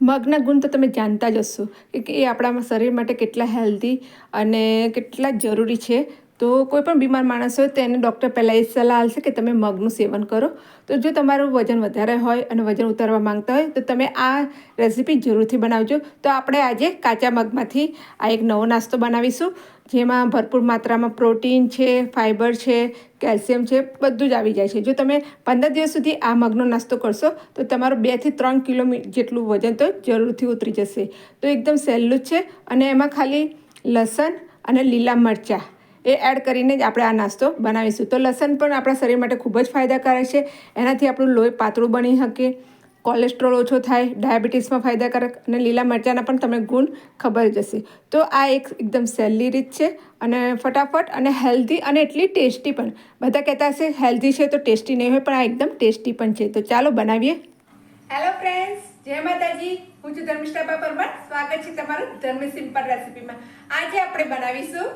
મગના ગુણ તો તમે જાણતા જ હશો કે એ આપણા શરીર માટે કેટલા હેલ્ધી અને કેટલા જરૂરી છે. તો કોઈ પણ બીમાર માણસ હોય તો એને ડૉક્ટર પહેલાં એ સલાહ આપશે કે તમે મગનું સેવન કરો. તો જો તમારું વજન વધારે હોય અને વજન ઉતારવા માંગતા હોય તો તમે આ રેસીપી જરૂરથી બનાવજો. તો આપણે આજે કાચા મગમાંથી આ એક નવો નાસ્તો બનાવીશું, જેમાં ભરપૂર માત્રામાં પ્રોટીન છે ફાઇબર છે કેલ્શિયમ છે, બધું જ આવી જાય છે. જો તમે પંદર દિવસ સુધી આ મગનો નાસ્તો કરશો, તો તમારું બેથી ત્રણ કિલો જેટલું વજન તો જરૂરથી ઉતરી જશે. તો એકદમ સહેલું જ છે અને એમાં ખાલી લસણ અને લીલા મરચાં. એ એડ કરીને જ આપણે આ નાસ્તો બનાવીશું. તો લસણ પણ આપણા શરીર માટે ખૂબ જ ફાયદાકારક છે. એનાથી આપણું લોહી પાતળું બની શકે કોલેસ્ટ્રોલ ઓછો થાય, ડાયાબિટીસમાં ફાયદાકારક અને લીલા મરચાંના પણ તમને ગુણ ખબર જ હશે તો આ એક એકદમ સહેલી રીત છે અને ફટાફટ અને હેલ્ધી અને એટલી ટેસ્ટી પણ. બધા કહેતા હશે હેલ્ધી છે તો ટેસ્ટી નહીં હોય, પણ આ એકદમ ટેસ્ટી પણ છે. તો ચાલો બનાવીએ. હેલો ફ્રેન્ડ્સ જય માતાજી. હું છું ધર્મિષ્ઠા પરમાર સ્વાગત છે તમારું ધર્મ સિમ્પલ રેસીપીમાં. આજે આપણે બનાવીશું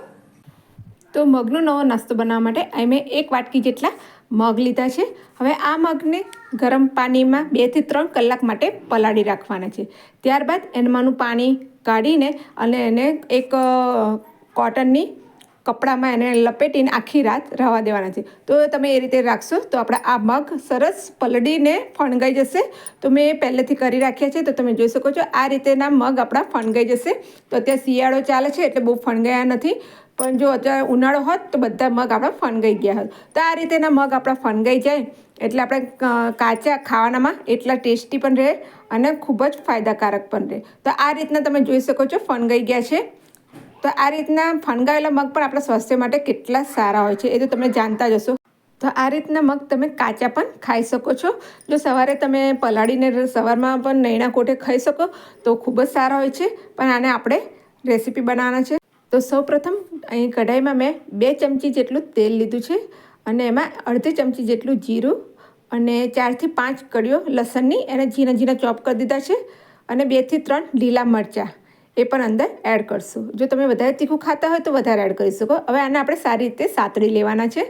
તો મગનો નવો નાસ્તો બનાવવા માટે અહીં એક વાટકી જેટલા મગ લીધા છે. હવે આ મગને ગરમ પાણીમાં બેથી ત્રણ કલાક માટે પલાળી રાખવાના છે. ત્યારબાદ એમાંનું પાણી કાઢીને અને એને એક કોટનની કપડામાં એને લપેટીને આખી રાત રવા દેવાના છે. તો તમે એ રીતે રાખશો તો આપણા આ મગ સરસ પલળીને ફણગાઈ જશે. તો મેં પહેલેથી કરી રાખ્યા છે તો તમે જોઈ શકો છો આ રીતેના મગ આપણા ફણગાઈ જશે. તો અત્યારે શિયાળો ચાલે છે એટલે બહુ ફણગાયા નથી. પણ જો અત્યારે ઉનાળો હોત તો બધા મગ આપણા ફણગાઈ ગયા હોત. તો આ રીતેના મગ આપણા ફણગાઈ જાય એટલે આપણે કાચા ખાવાનામાં એટલા ટેસ્ટી પણ રહે અને ખૂબ જ ફાયદાકારક પણ રહે. તો આ રીતના તમે જોઈ શકો છો ફણગાઈ ગયા છે. તો આ રીતના ફણગાવેલા મગ પણ આપણા સ્વાસ્થ્ય માટે કેટલા સારા હોય છે એ તો તમે જાણતા જ હશો. તો આ રીતના મગ તમે કાચા પણ ખાઈ શકો છો. જો સવારે તમે પલાળીને સવારમાં પણ નૈણા કોઠે ખાઈ શકો તો ખૂબ જ સારા હોય છે. પણ આને આપણે રેસીપી બનાવવાના છે. તો સૌપ્રથમ અહીં કઢાઈમાં મેં બે ચમચી જેટલું તેલ લીધું છે અને એમાં અડધી ચમચી જેટલું જીરું અને ચારથી પાંચ કડીઓ લસણની એને ઝીણા ઝીણા ચોપ કરી દીધા છે અને બેથી ત્રણ લીલા મરચાં. એ પણ અંદર એડ કરશું. જો તમે વધારે તીખું ખાતા હોય તો વધારે એડ કરી શકો. હવે આને આપણે સારી રીતે સાતળી લેવાના છે.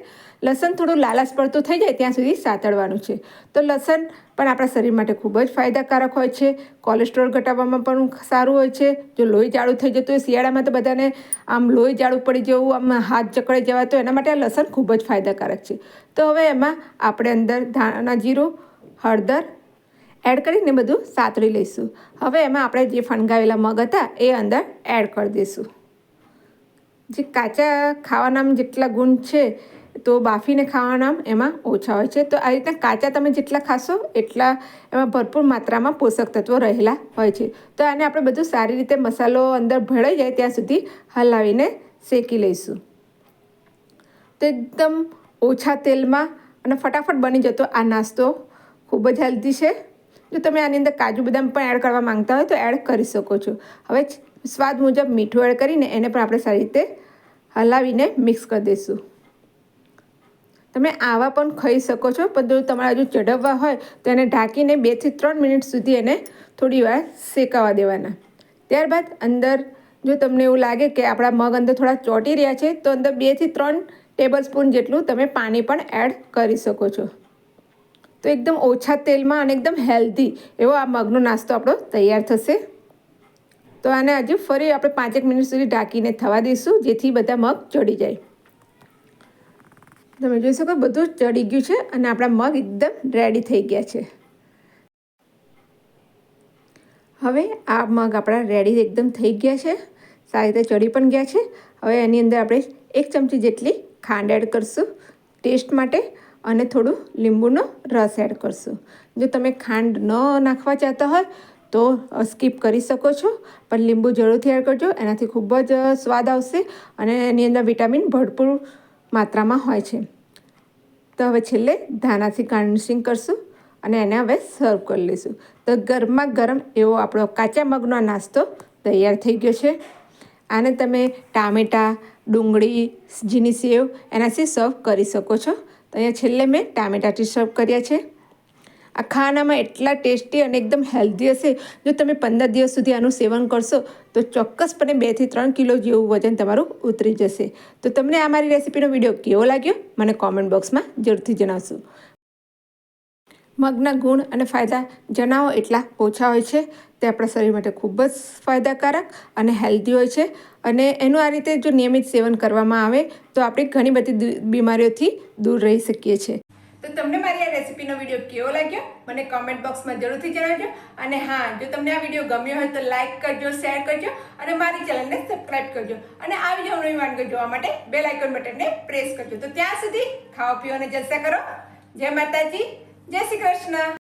લસણ થોડું લાલાશ પડતું થઈ જાય ત્યાં સુધી સાતળવાનું છે. તો લસણ પણ આપણા શરીર માટે ખૂબ જ ફાયદાકારક હોય છે. કોલેસ્ટ્રોલ ઘટાડવામાં પણ સારું હોય છે. જો લોહી જાડું થઈ જતું હોય, શિયાળામાં તો બધાને આમ લોહી જાડું પડી જવું, આમ હાથ જકડાઈ જવા, તો એના માટે આ લસણ ખૂબ જ ફાયદાકારક છે. તો હવે એમાં આપણે અંદર ધાણા જીરું, હળદર એડ કરીને બધું સાતળી લઈશું. હવે એમાં આપણે જે ફણગાવેલા મગ હતા, એ અંદર એડ કરી દઈશું. જે કાચા ખાવાનામાં જેટલા ગુણ છે, તો બાફીને ખાવાના એમાં ઓછા હોય છે. તો આ રીતના કાચા તમે જેટલા ખાશો, એટલા એમાં ભરપૂર માત્રામાં પોષક તત્વો રહેલા હોય છે. તો આને આપણે બધું સારી રીતે મસાલો અંદર ભળાઈ જાય ત્યાં સુધી હલાવીને શેકી લઈશું. તો એકદમ ઓછા તેલમાં અને ફટાફટ બની જતો આ નાસ્તો ખૂબ જ હેલ્ધી છે. જો તમે આની અંદર કાજુ બદામ પણ એડ કરવા માંગતા હોય તો એડ કરી શકો છો. હવે સ્વાદ મુજબ મીઠું એડ કરીને એને પણ આપણે સારી રીતે હલાવીને મિક્સ કરી દઈશું. તમે આવા પણ ખાઈ શકો છો, પણ જો તમારે હજુ ચઢવવા હોય તો એને ઢાંકીને બેથી ત્રણ મિનિટ સુધી એને થોડી વાર શેકાવા દેવાના. ત્યારબાદ અંદર જો તમને એવું લાગે કે આપણા મગ અંદર થોડા ચોંટી રહ્યા છે, તો અંદર બેથી ત્રણ ટેબલ સ્પૂન જેટલું તમે પાણી પણ એડ કરી શકો છો. તો એકદમ ઓછા તેલમાં અને એકદમ હેલ્ધી એવો આ મગનો નાસ્તો આપણો તૈયાર થશે. તો આને હજુ ફરી આપણે પાંચેક મિનિટ સુધી ઢાંકીને થવા દઈશું, જેથી બધા મગ ચડી જાય. તમે જોઈ શકો બધું ચડી ગયું છે અને આપણા મગ એકદમ રેડી થઈ ગયા છે. હવે આ મગ આપણા રેડી એકદમ થઈ ગયા છે. સારી રીતે ચડી પણ ગયા છે. હવે એની અંદર આપણે એક ચમચી જેટલી ખાંડ એડ કરશું ટેસ્ટ માટે અને થોડું લીંબુનો રસ એડ કરશું. જો તમે ખાંડ ન નાખવા ચાહતા હોય, તો સ્કીપ કરી શકો છો. પણ લીંબુ જરૂરથી એડ કરજો. એનાથી ખૂબ જ સ્વાદ આવશે અને એની અંદર વિટામિન ભરપૂર માત્રામાં હોય છે. તો હવે છેલ્લે ધાનાથી ગાર્નિશિંગ કરશું અને એને હવે સર્વ કરી લઈશું. તો ગરમા ગરમ એવો આપણો કાચા મગનો નાસ્તો તૈયાર થઈ ગયો છે. આને તમે ટામેટાં, ડુંગળી જીની સેવ એનાથી સર્વ કરી શકો છો. તો અહીંયા છેલ્લે મેં ટામેટાથી સર્વ કર્યા છે. આ ખાનામાં એટલા ટેસ્ટી અને એકદમ હેલ્ધી હશે. જો તમે પંદર દિવસ સુધી આનું સેવન કરશો, તો ચોક્કસપણે બેથી ત્રણ કિલો જેવું વજન તમારું ઉતરી જશે. તો તમને આ મારી રેસીપીનો વીડિયો કેવો લાગ્યો? મને કોમેન્ટ બોક્સમાં જરૂરથી જણાવશો. મગના ગુણ અને ફાયદા જણાવો એટલા ઓછા હોય છે. તે આપણા શરીર માટે ખૂબ જ ફાયદાકારક અને હેલ્ધી હોય છે. અને એનું આ રીતે જો નિયમિત સેવન કરવામાં આવે, તો આપણે ઘણી બધી બીમારીઓથી દૂર રહી શકીએ છીએ. તો તમને મારી આ રેસીપીનો વીડિયો કેવો લાગ્યો? મને કોમેન્ટ બોક્સમાં જરૂરથી જણાવજો. અને હા, જો તમને આ વીડિયો ગમ્યો હોય તો લાઇક કરજો શેર કરજો અને મારી ચેનલને સબસ્ક્રાઇબ કરજો. અને આ વીડિયો નવી વાનગી જોવા માટે બેલ આઇકોન બટનને પ્રેસ કરજો. તો ત્યાં સુધી ખાવા અને જલસા કરો. જય માતાજી. જય શ્રી કૃષ્ણ.